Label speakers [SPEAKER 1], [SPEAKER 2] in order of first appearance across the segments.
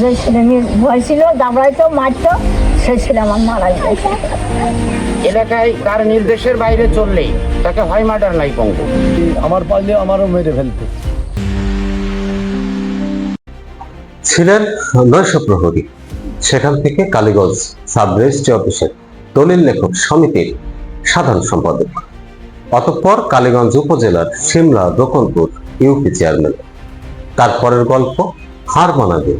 [SPEAKER 1] যে ছেলে দাবড়াইতো মারতো সে ছেলে আমার মারা গেছে
[SPEAKER 2] এলাকায় কার নির্দেশের বাইরে চললেই তাকে হয় মার্ডার নাই পঙ্গু।
[SPEAKER 3] আমার পারলে আমারও মেরে ফেলতো।
[SPEAKER 4] ছিলেন নৈশ প্রহরী সেখান থেকে কালীগঞ্জ সাব রেজিস্ট্রি অফিসের দলিল লেখক সমিতির সাধারণ সম্পাদক। অতঃপর কালীগঞ্জ উপজেলার সিমলা রকনপুর ইউপি চেয়ারম্যান। তারপরের গল্প হার মানাবে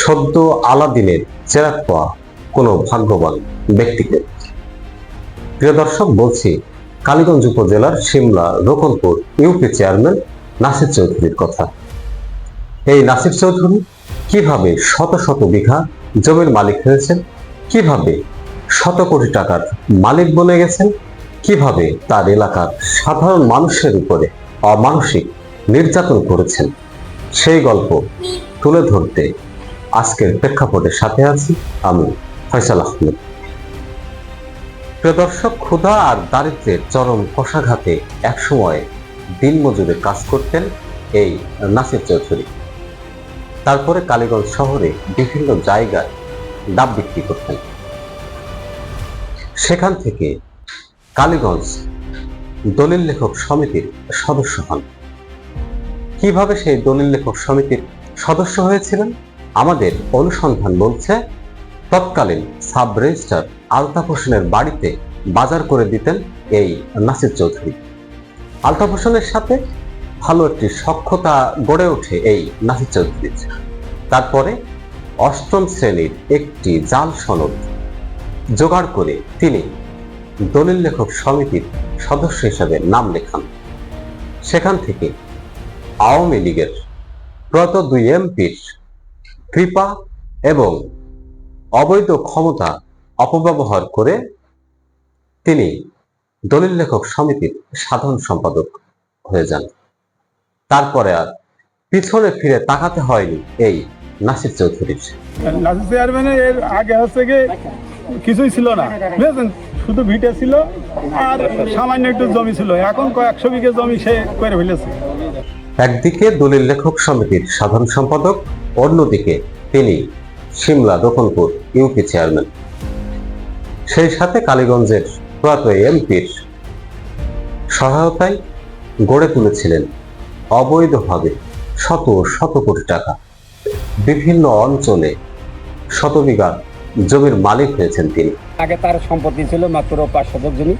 [SPEAKER 4] সদ্য আলাদিনের চেরাক পাওয়া কোনো ভাগ্যবান ব্যক্তিকে। প্রিয় দর্শক, বলছি কালীগঞ্জ উপজেলার সিমলা রকনপুর ইউপি চেয়ারম্যান নাসির চৌধুরীর কথা। এই নাসির চৌধুরী কীভাবে শত শত বিঘা জমির মালিক হয়েছেন? কীভাবে শত কোটি টাকার মালিক বনে গেছেন? কীভাবে তার এলাকার সাধারণ মানুষের উপরে অমানসিক নির্যাতন করেছেন? সেই গল্প তুলে ধরতে আজকের প্রেক্ষাপটের সাথে আছি আমি ফয়সাল আহমেদ। প্রিয় দর্শক, ক্ষুধা আর দারিদ্রের চরম কষাঘাতে একসময় দিনমজুরে কাজ করতেন এই নাসির চৌধুরী। তারপরে কালীগঞ্জ শহরে বিভিন্ন জায়গায় ডাব বিক্রি করতেন। সেখান থেকে কালীগঞ্জ দলিল লেখক সমিতির সদস্য হন। কীভাবে সেই দলিল লেখক সমিতির সদস্য হয়েছিলেন? আমাদের অনুসন্ধান বলছে, তৎকালীন সাব রেজিস্ট্রার আলতাফ হোসেনের বাড়িতে বাজার করে দিতেন এই নাসির চৌধুরী। আলতাফ হোসেনের সাথে ভালো একটি সক্ষতা গড়ে ওঠে এই নাসির চৌধুরীর। তারপরে অষ্টম শ্রেণির একটি জাল সনদ জোগাড় করে তিনি দলিল লেখক সমিতির সদস্য হিসাবে নাম লেখান। সেখান থেকে আওয়ামী লীগের প্রত দুই এমপির কৃপা এবং অবৈধ ক্ষমতা অপব্যবহার করে তিনি দলিল লেখক সমিতির সাধারণ সম্পাদক হয়ে যান। তারপরে আর পিছনে ফিরে তাকাতে হয়নি এই নাসির চৌধুরীর
[SPEAKER 3] নাসির চেয়ারম্যানের এর আগে হচ্ছে কি কিছুই ছিল না। বুঝেছেন? শুধু ভিটে ছিল আর সামান্য একটু জমি ছিল। এখন কয়েকশো বিঘে জমি সে করে ফেলেছে।
[SPEAKER 4] একদিকে দলিল লেখক সমিতির সাধারণ সম্পাদক অন্যদিকে তিনি সিমলা দখলপুর ইউপি চেয়ারম্যান সেই সাথে কালীগঞ্জের প্রয়াত এমপির সহায়তায় গড়ে তুলেছিলেন অবৈধভাবে শত শত কোটি টাকা। বিভিন্ন অঞ্চলে শত বিঘা জমির মালিক হয়েছেন তিনি।
[SPEAKER 2] আগে তার সম্পত্তি ছিল মাত্র পাঁচ শতক জমি।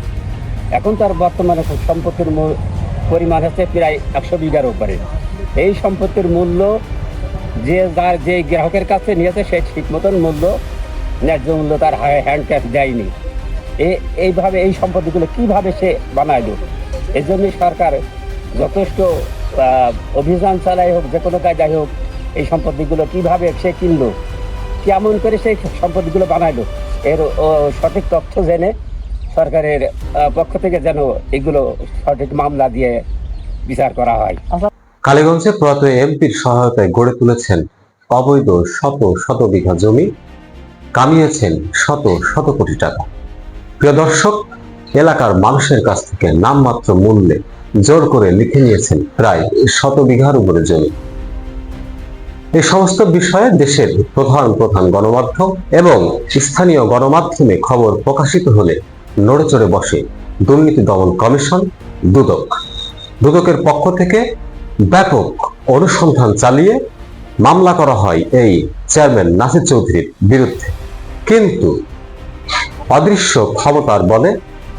[SPEAKER 2] এখন তার বর্তমানে সম্পত্তির পরিমাণ হচ্ছে প্রায় একশো বিঘার উপরে। এই সম্পত্তির মূল্য যে যার যে গ্রাহকের কাছে নিয়েছে, সে ঠিক মতন মূল্য, ন্যায্য মূল্য তার হ্যান্ড ক্যাশ দেয়নি। এইভাবে এই সম্পত্তিগুলো কীভাবে সে বানাইলো? এই জন্যই সরকার যথেষ্ট অভিযান চালাই হোক যে কোনো কাজে হোক, এই সম্পত্তিগুলো কীভাবে সে কিনলো? কেমন করে সেই সম্পত্তিগুলো বানাইলো? এর সঠিক তথ্য জেনে সরকারের পক্ষ থেকে যেন এগুলো সঠিক মামলা দিয়ে বিচার করা হয়।
[SPEAKER 4] কালীগঞ্জে প্রয়াত এমপির সহায়তায় গড়ে তুলেছেন অবৈধ শত শত বিঘা জমি, কামিয়েছেন শত শত কোটি টাকা। প্রিয় দর্শক, এলাকার মানুষের কাছ থেকে নামমাত্র মূল্যে জোর করে লিখে নিয়েছেন প্রায় শত বিঘার উপরে জমি। এই সমস্ত বিষয়ে দেশের প্রধান প্রধান গণমাধ্যম এবং স্থানীয় গণমাধ্যমে খবর প্রকাশিত হলে নড়ে চড়ে বসে দুর্নীতি দমন কমিশন দুদক। দুদকের পক্ষ থেকে ব্যাপক অনুসন্ধান চালিয়ে মামলা করা হয় এই চেয়ারম্যান নাসির চৌধুরীর বিরুদ্ধে। কিন্তু অদৃশ্য ক্ষমতার বলে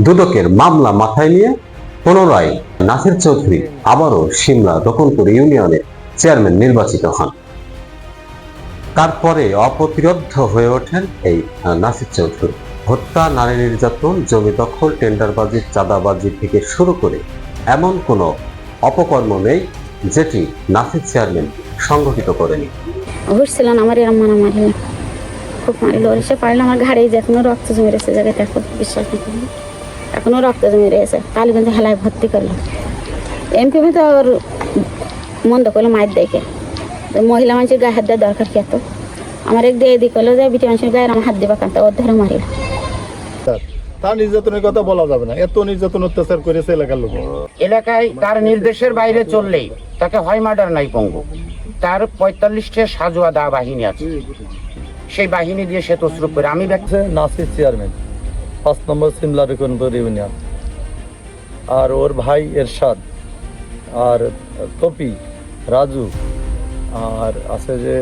[SPEAKER 4] দুদকের মামলা মাথায় নিয়ে পুনরায় নাসির চৌধুরী আবারও সিমলা দখলপুর ইউনিয়নের চেয়ারম্যান নির্বাচিত হন। তারপরে অপ্রতিরোধ্য হয়ে ওঠেন এই নাসির চৌধুরী। হত্যা, নারী নির্যাতন, জমি দখল, টেন্ডারবাজি, চাঁদাবাজি থেকে শুরু করে এমন কোনো অপকর্ম নেই যেটি নাসির চেয়ারম্যান সংগঠিত করেনি।
[SPEAKER 5] ঘুরছিলেন আমার এরম মারামারি না খুব মারিল সে পারলে আমার ঘাড়ে যে এখনও রক্ত জমে রয়েছে, জায়গায় দেখো, বিশ্বাস না এখনও রক্ত জমে রয়েছে কালীগঞ্জে হেলায় ভর্তি করল এমপি তো ওর মন্দ করল মায়ের দেখে। মহিলা মানুষের গায়ে হাত দেওয়ার দরকার কি এত? আমার এক দিয়ে এদিক করল যে, বিটি মানুষের গায়ে আমার হাত দিবা কান্তা ওর ধরে মারিল।
[SPEAKER 3] তার নির্যাতনের কথা বলা যাবে না। এত নির্যাতন অত্যাচার করেছে এলাকার লোক।
[SPEAKER 2] এলাকায় কার নির্দেশের বাইরে চললেই তাকে হয় মার্ডার নাই পঙ্গু।
[SPEAKER 6] তার পঁয়তাল্লিশটা সাজোয়াদা বাহিনী আছে। সেই বাহিনী দিয়ে সে তসরুপ করে আমি ব্যক্তি
[SPEAKER 7] হচ্ছে নাসির চেয়ারম্যান। পাঁচ নম্বর সিমলা রেকনপুর ইউনিয়ন। আর ওর ভাই এরশাদ। আর কপি রাজু। আর আছে যে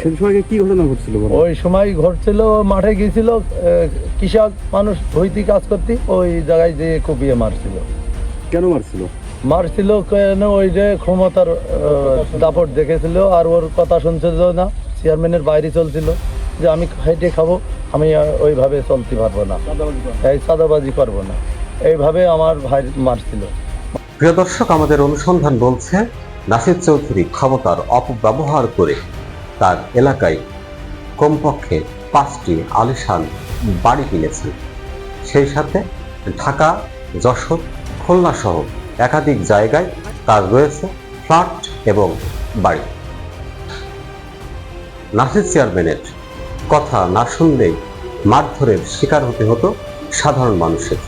[SPEAKER 2] সেই সময় কি ঘটনা ঘটছিল
[SPEAKER 7] ওই সময় ঘটছিল মাঠে গিয়েছিল কৃষক মানুষ ধৈতি কাজ করতে ওই জায়গায় যে কপিয়ে মারছিল।
[SPEAKER 2] কেন মারছিল?
[SPEAKER 7] মারছিল কেন? ওই যে ক্ষমতার দাপট দেখেছিল আর ওর কথা শুনছিল না। চেয়ারম্যানের বাইরে চলছিল যে আমি হেঁটে খাব আমি ওইভাবে চলতে পারব না। এই সাদাবাজি করব না। এইভাবে আমার ভাই মারছিল।
[SPEAKER 4] প্রিয় দর্শক আমাদের অনুসন্ধান বলছে নাসির চৌধুরী ক্ষমতার অপব্যবহার করে তার এলাকায় কমপক্ষে পাঁচটি আলিশান বাড়ি কিনেছেন সেই সাথে ঢাকা, যশোর খুলনা সহ একাধিক জায়গায় তার রয়েছে ফ্ল্যাট এবং বাড়ি। নাসির চেয়ারম্যানের কথা না শুনলেই মারধরের শিকার হতে হতো সাধারণ মানুষের।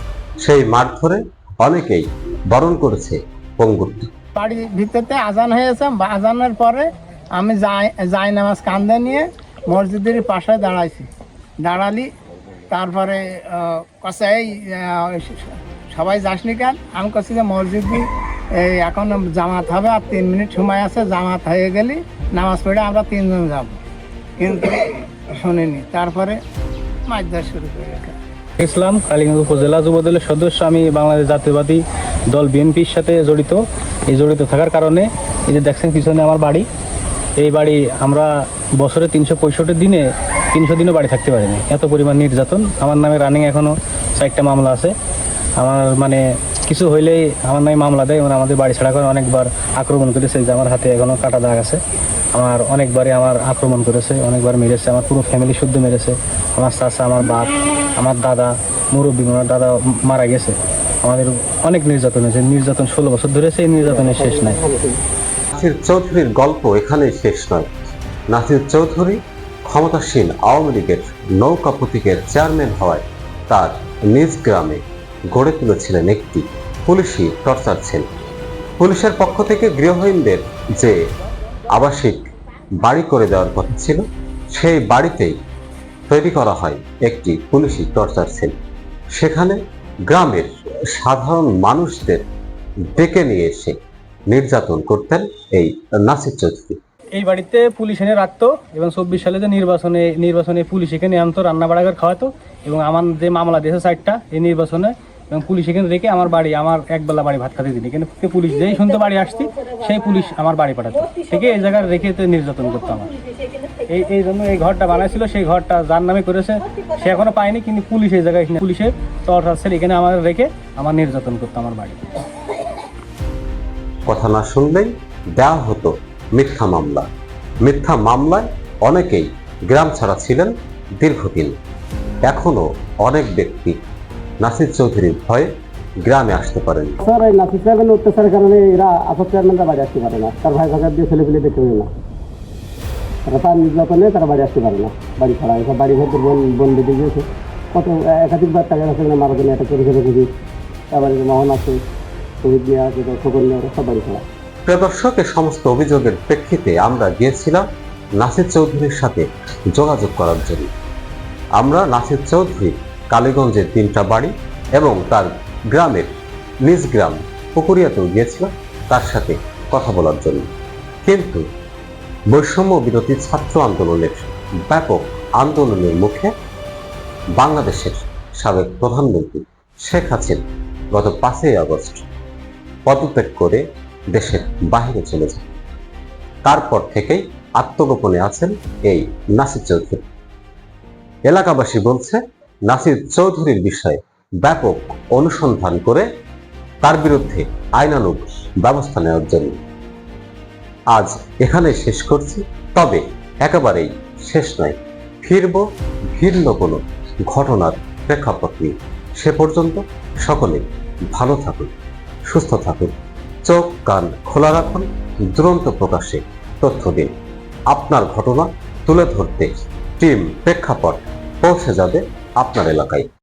[SPEAKER 4] সেই মারধরে অনেকেই বরণ করেছে পঙ্গুত্ব।
[SPEAKER 8] বাড়ির ভিতরতে আজান হয়েছে, আজানের পরে আমি যাই নামাজ কান্দে নিয়ে মসজিদের পাশে দাঁড়াইছি। দাঁড়ালি তারপরে আহ, এই সবাই যাসনি কেন? আমি কছি যে মসজিদে এই এখন জামাত হবে আর তিন মিনিট সময় আছে জামাত হয়ে গেলি নামাজ পড়ে আমরা তিনজন যাব। কিন্তু শুনিনি। তারপরে মাছ শুরু করে
[SPEAKER 9] ইসলাম কালীগঞ্জ উপজেলা যুবদলের সদস্য আমি বাংলাদেশ জাতীয়বাদী দল বিএনপির সাথে জড়িত। এই জড়িত থাকার কারণে এই যে দেখছেন পিছনে আমার বাড়ি। এই বাড়ি আমরা বছরে তিনশো পঁয়ষট্টি দিনে তিনশো দিনও বাড়ি থাকতে পারিনি। এত পরিমাণ নির্যাতন। আমার নামে রানিং এখনও চারটা মামলা আছে। আমার মানে কিছু হইলেই আমার নামে মামলা দেয়। এবং আমাদের বাড়ি ছাড়া করে অনেকবার আক্রমণ করেছে। যে আমার হাতে এখনও কাটা দাগ আছে। আমার অনেকবারই আমার আক্রমণ করেছে। অনেকবার মেরেছে। আমার পুরো ফ্যামিলি শুদ্ধ মেরেছে। আমার চাচা, আমার বাপ, আমার দাদা, মুরব্বী ওনার দাদা মারা গেছে। আমাদের অনেক নির্যাতন হয়েছে। নির্যাতন ষোলো বছর ধরে, সেই নির্যাতনের শেষ নাই।
[SPEAKER 4] নাসির চৌধুরীর গল্প এখানেই শেষ নয়। নাসির চৌধুরী ক্ষমতাসীন আওয়ামী লীগের নৌকা প্রতীকের চেয়ারম্যান হওয়ায় তার নিজ গ্রামে গড়ে তুলেছিলেন একটি পুলিশি টর্চার সেল। পুলিশের পক্ষ থেকে গৃহহীনদের যে আবাসিক বাড়ি করে দেওয়ার কথা ছিল, সেই বাড়িতেই তৈরি করা হয় একটি পুলিশি টর্চার সেল। সেখানে গ্রামের সাধারণ মানুষদের ডেকে নিয়ে এসে নির্যাতন করতেন এই নাসির চৌধুরী।
[SPEAKER 9] এই বাড়িতে পুলিশ এনে রাখতো এবং চব্বিশ সালে যে নির্বাচনে নির্বাচনে পুলিশ এখানে আনতো রান্না বাড়া খাওয়াতো এবং আমার যে মামলা দিয়েছে সাইডটা এই নির্বাচনে এবং পুলিশ এখানে রেখে আমার বাড়ি, আমার একবেলা বাড়ি ভাত খাতে দিন। এখানে পুলিশ যেই শুনতে বাড়ি আসছি, সেই পুলিশ আমার বাড়ি পাঠাতো। থেকে এই জায়গায় রেখে তো নির্যাতন করতো আমার। এই এই জন্য এই ঘরটা বানাইছিল, সেই ঘরটা যার নামে করেছে, সে এখনও পায়নি, কিন্তু পুলিশ এই জায়গায় পুলিশের টর্চার এখানে আমার রেখে আমার নির্যাতন করতো আমার বাড়ি।
[SPEAKER 4] কথা না শুনলেই দেওয়া হতো মিথ্যা মামলা। মিথ্যা মামলায় অনেকেই গ্রাম ছাড়া ছিলেন দীর্ঘদিন। এখনও অনেক ব্যক্তি নাসির চৌধুরীর ভয়ে গ্রামে আসতে পারেন।
[SPEAKER 10] স্যার, এই নাসির সাহেবের অত্যাচারের কারণে এরা আসর চেয়ারম্যানরা বাড়ি আসতে পারে না। তার ভাই ভাগার দিয়ে ছেলে পেলে দেখতে না। তারা তার নির্যাতনে তারা বাড়ি আসতে পারে না। বাড়ি ছাড়া এসব বাড়ি ঘর বোন বোন বেঁধে গিয়েছে। কত, একাধিকবার আছে মারা জন্য একটা করে খুবই তারপরে মোহন আছে।
[SPEAKER 4] প্রিয় দর্শক এ সমস্ত অভিযোগের প্রেক্ষিতে আমরা গিয়েছিলাম নাসির চৌধুরীর সাথে যোগাযোগ করার জন্য। আমরা নাসির চৌধুরী, কালীগঞ্জের তিনটা বাড়ি এবং তার গ্রামের নিজ গ্রাম পুকুরিয়াতেও গিয়েছিলাম তার সাথে কথা বলার জন্য। কিন্তু বৈষম্য বিরোধী ছাত্র আন্দোলনের ব্যাপক আন্দোলনের মুখে বাংলাদেশের সাবেক প্রধানমন্ত্রী শেখ হাসিনা গত পাঁচই আগস্ট পদত্যাগ করে দেশের বাহিরে চলে যান। তারপর থেকেই আত্মগোপনে আছেন এই নাসির চৌধুরী। এলাকাবাসী বলছে, নাসির চৌধুরীর বিষয়ে ব্যাপক অনুসন্ধান করে তার বিরুদ্ধে আইনানুগ ব্যবস্থা নেওয়ার জন্য। আজ এখানে শেষ করছি, তবে একেবারেই শেষ নয়। ফিরব ভিন্ন কোনো ঘটনার প্রেক্ষাপট নিয়ে। সে পর্যন্ত সকলে ভালো থাকুন। সুস্থ থাকুন। চোখ, কান খোলা রাখুন, দুরন্ত প্রকাশে তথ্য দিন। আপনার ঘটনা তুলে ধরতে টিম প্রেক্ষাপট পৌঁছে যাবে আপনার এলাকায়।